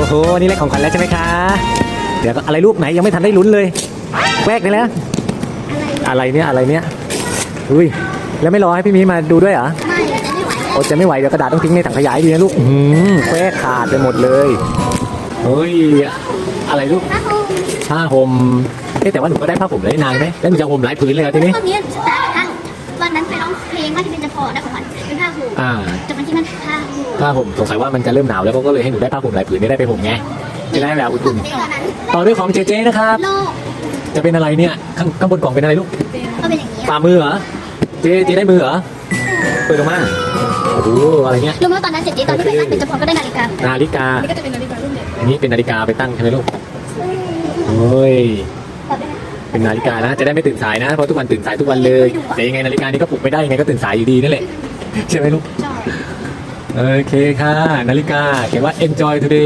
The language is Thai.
อ้โหนี่แหละของขวัญแล้วใช่ไหมคะ เดี๋ยวก็อะไรลูกไหนยังไม่ทันได้ลุ้นเลยแวกได้แล้วอะไรเนี่ยอะไรเนี่ยอุ้ยแล้วไม่รอให้พี่มีมาดูด้วยเหรอไม่จะไม่ไหวโอ้จะไม่ไหวเดี๋ยวกระดาษต้องทิ้งในถังขยายดีนะลูกอืมแควกขาดไปหมดเลยเฮ้ยอะไรลูกถ้าคุณผ้าห่มเอ๊ะแต่ว่าหนูก็ได้ผ้าห่มได้นานไหมแล้วหนูจะห่มหลายผืนเลยเหรอทีนี้ตอนนี้สตาร์ทกันวันนั้นไปร้องเพลงว่าที่เป็นจะพอได้ข องมันเป็นผ้าห่มอ่าจนวันที่มันผ้าห่มผ้าห่มสงสัยว่ามันจะเริ่มหนาวแล้วก็เลยให้หนูได้ผ้าห่มหลายผืนได้ไปห่มไงจะได้แบบอุ่นในตอนนั้นๆต่อด้วยของเจเจนะครับ โลกจะเป็นอะไรเนี่ยข้างข้างบนกล่องเป็นอะไรลูกก็เป็นอย่างนี้ฝ่ามือเหรอเจเจได้มือเหรอเปิดออกมาโอ้โหอะไรเนี่ยรู้ไหมว่าตอนนั้นเจ็ดจีตอนที่ไปตั้งเป็นจะพอก็ได้นาฬิกานาฬิกานี่ก็จะเป็นนาฬิการุ่นเด็กอันนี้เป็นนาฬิกาไปตั้งใช่ไหมลูกโอ้ยตอบได้ไหมเป็นนาฬิกานะ จะได้ไม่ตื่นสายนะ เพราะทุกวันตื่นสายทุกวันเลย แต่ยังไงนาฬิกานี้ก็ปลุกไม่ได้ยังไงก็ตื่นสายอยู่ดีนั่นแหละ ใช่ไหมลูกจอยโอเคค่ะ นาฬิกาเขียนว่า enjoy today